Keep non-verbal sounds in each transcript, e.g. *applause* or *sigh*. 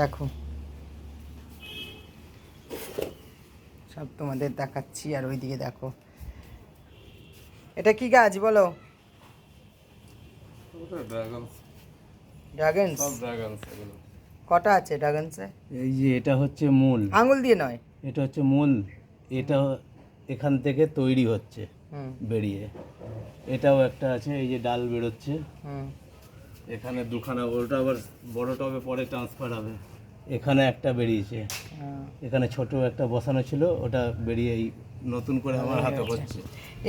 দেখো। সব তোমাদের দেখাচ্ছি আর ওইদিকে দেখো। এটা কি গাছ বলো? ড্রাগনস সব ড্রাগনস এগুলো। কটা আছে ড্রাগনসে এই যে এটা হচ্ছে মূল। আঙুল দিয়ে নয়। এটা হচ্ছে মূল। এটা এখান থেকে তৈরি হচ্ছে বেরিয়ে। এটাও একটা আছে এই যে ডাল বেরোচ্ছে। হুম। এখানে দুখানা ওটা আবার বড় টবে পরে ট্রান্সফার হবে। এখানে একটা বেরিয়েছে। হ্যাঁ। এখানে ছোট একটা বসানো ছিল ওটা বেরিয়ে এই নতুন করে আমার হাতে হচ্ছে।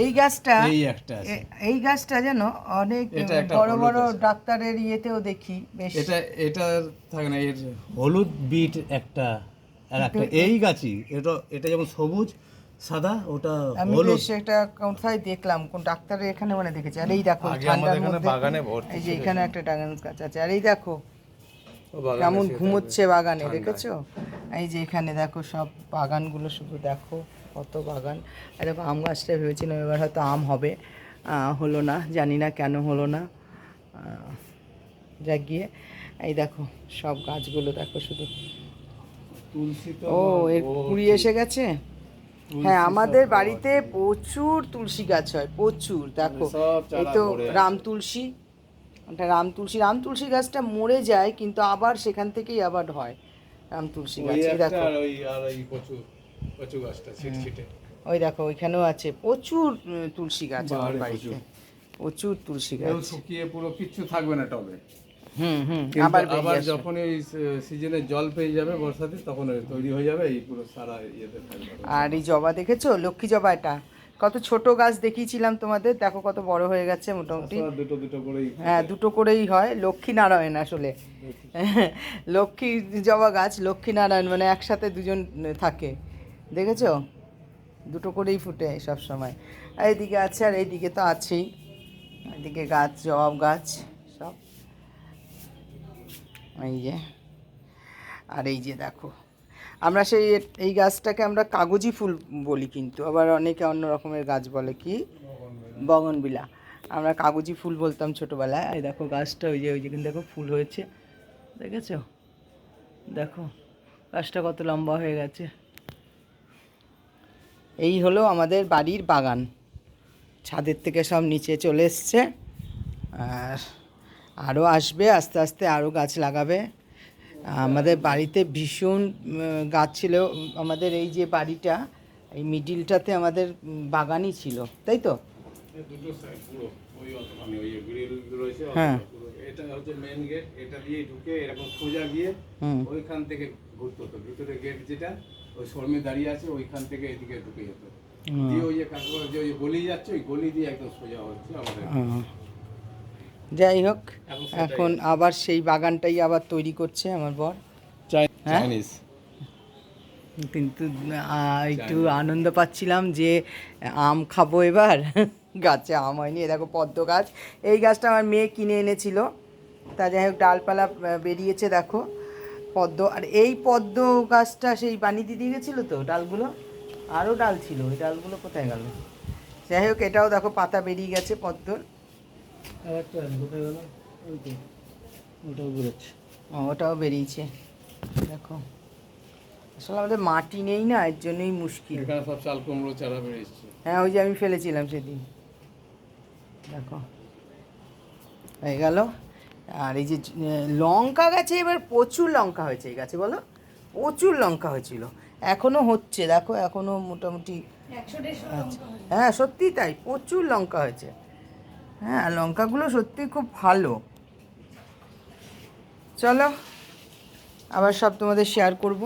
এই গাছটা এই একটা আছে। এই গাছটা যেন অনেক এটা একটা বড় বড় ডাক্তারের ইয়েতেও দেখি বেশ। এটা এটা থাকে না এর হলুদ বিট একটা আর একটা এই গাছই এটা এটা যেমন সবুজ সাদা? ওটা আমি বেশ একটা কোথায় দেখলাম কোন ডাক্তারের এখানে মানে দেখেছি। আর এই দেখো ঠান্ডার মধ্যে বাগানে ভর্তি এই যে এখানে একটা ড্রাগন গাছ আছে। আর এই দেখো ও কেমন ঘুমোচ্ছে বাগানে দেখেছ? এই যে এখানে দেখো সব বাগানগুলো শুধু দেখো কত বাগান। আর দেখো আম গাছটা ভেবেছিলাম এবার হয়তো আম হবে। হলো না জানি না কেন হলো না। আহ, যা গিয়ে এই দেখো সব গাছগুলো দেখো শুধু। তুলসী তো ও এর কুড়ি এসে গেছে? হ্যাঁ আমাদের বাড়িতে প্রচুর তুলসী গাছ হয় প্রচুর দেখো। এই তো। রাম তুলসী রাম তুলসী। রাম তুলসী গাছটা মরে যায় কিন্তু আবার সেখান থেকেই আবার হয় রাম তুলসী গাছ দেখো। ওই দেখো ওইখানেও আছে। প্রচুর তুলসী গাছ আমার বাড়িতে। প্রচুর। তুলসী গাছ। শুকিয়ে পুরো কিচ্ছু থাকবে না টবে। আবার যখন এই সিজনে জল পেয়ে যাবে বর্ষাতে তখন তৈরি হয়ে যাবে এই পুরো সারা ইয়েতে আর এই জবা দেখেছ? লক্ষ্মী জবা এটা? কত ছোট গাছ দেখিয়েছিলাম তোমাদের দেখো কত বড় হয়ে গেছে মোটামুটি। দুটো দুটো করেই হ্যাঁ দুটো করেই হয় লক্ষ্মী নারায়ণ আসলে। লক্ষ্মী। জবা গাছ লক্ষ্মী নারায়ণ মানে একসাথে দুজন থাকে। দেখেছ? দুটো করেই ফুটে সব সময় এইদিকে আছে আর এইদিকে তো আছেই। এইদিকে গাছ জবাব গাছ। এই যে। আর এই যে দেখো, আমরা সেই এই গাছটাকে আমরা কাগজি ফুল বলি কিন্তু, আবার অনেকে অন্য রকমের গাছ বলে কি? বগনবিলা। আমরা কাগজি ফুল বলতাম ছোটোবেলায়। এই দেখো গাছটা, ওই যে ওই যে দেখো ফুল হয়েছে, দেখেছ? দেখো, গাছটা কত লম্বা হয়ে গেছে। এই হলো আমাদের বাড়ির বাগান। ছাদের থেকে সব নিচে চলে এসছে। আর আরও আসবে আস্তে আস্তে আরও গাছ লাগাবে। আমাদের বাড়িতে ভীষণ গাছ ছিল। আমাদের এই যে বাড়িটা এই মিডিলটাতে আমাদের বাগানই ছিল। তাই তো? হ্যাঁ। এটা হচ্ছে মেন গেট এটা দিয়ে ঢুকে এরকম সোজা গিয়ে ওইখান থেকে ঘুরতে হতো। ভিতরে গেট যেটা ওই শর্মে দাঁড়িয়ে আছে ওইখান থেকে এদিকে ঢুকে যেত। দিয়ে ওই যে যে ওই গলি যাচ্ছে ওই গলি দিয়ে একদম সোজা হচ্ছে আমাদের। যাই হোক এখন আবার সেই বাগানটাই আবার তৈরি করছে আমার বর। হ্যাঁ? কিন্তু একটু আনন্দ পাচ্ছিলাম যে আম খাব এবার। *laughs* গাছে আম হয়নি এ দেখো পদ্ম গাছ। এই গাছটা আমার মেয়ে কিনে এনেছিল। তা যাই হোক ডালপালা বেরিয়েছে দেখো। পদ্ম আর এই পদ্ম গাছটা সেই বানিয়ে দিয়ে গেছিল তো ডালগুলো? আরও ডাল ছিল ওই ডালগুলো কোথায় গেল? যাই হোক এটাও দেখো পাতা বেরিয়ে গেছে পদ্মর। আর একটা কোথায় গেল? ওই তো ওটাও বেরোচ্ছে। ওটাও বেরিয়েছে। দেখো। আসলে আমাদের মাটি নেই না এর জন্যই মুশকিল। এখানে সব চাল কুমড়ো চারা এসছে। হ্যাঁ ওই যে আমি ফেলেছিলাম সেদিন। দেখো। হয়ে গেল। আর এই যে লঙ্কা গাছে এবার প্রচুর লঙ্কা হয়েছে এই গাছে বলো? প্রচুর লঙ্কা হয়েছিল। এখনও হচ্ছে দেখো এখনও মোটামুটি আচ্ছা। হ্যাঁ সত্যি তাই প্রচুর লঙ্কা হয়েছে। হ্যাঁ লঙ্কাগুলো সত্যি খুব ভালো। চলো আবার সব তোমাদের শেয়ার করব।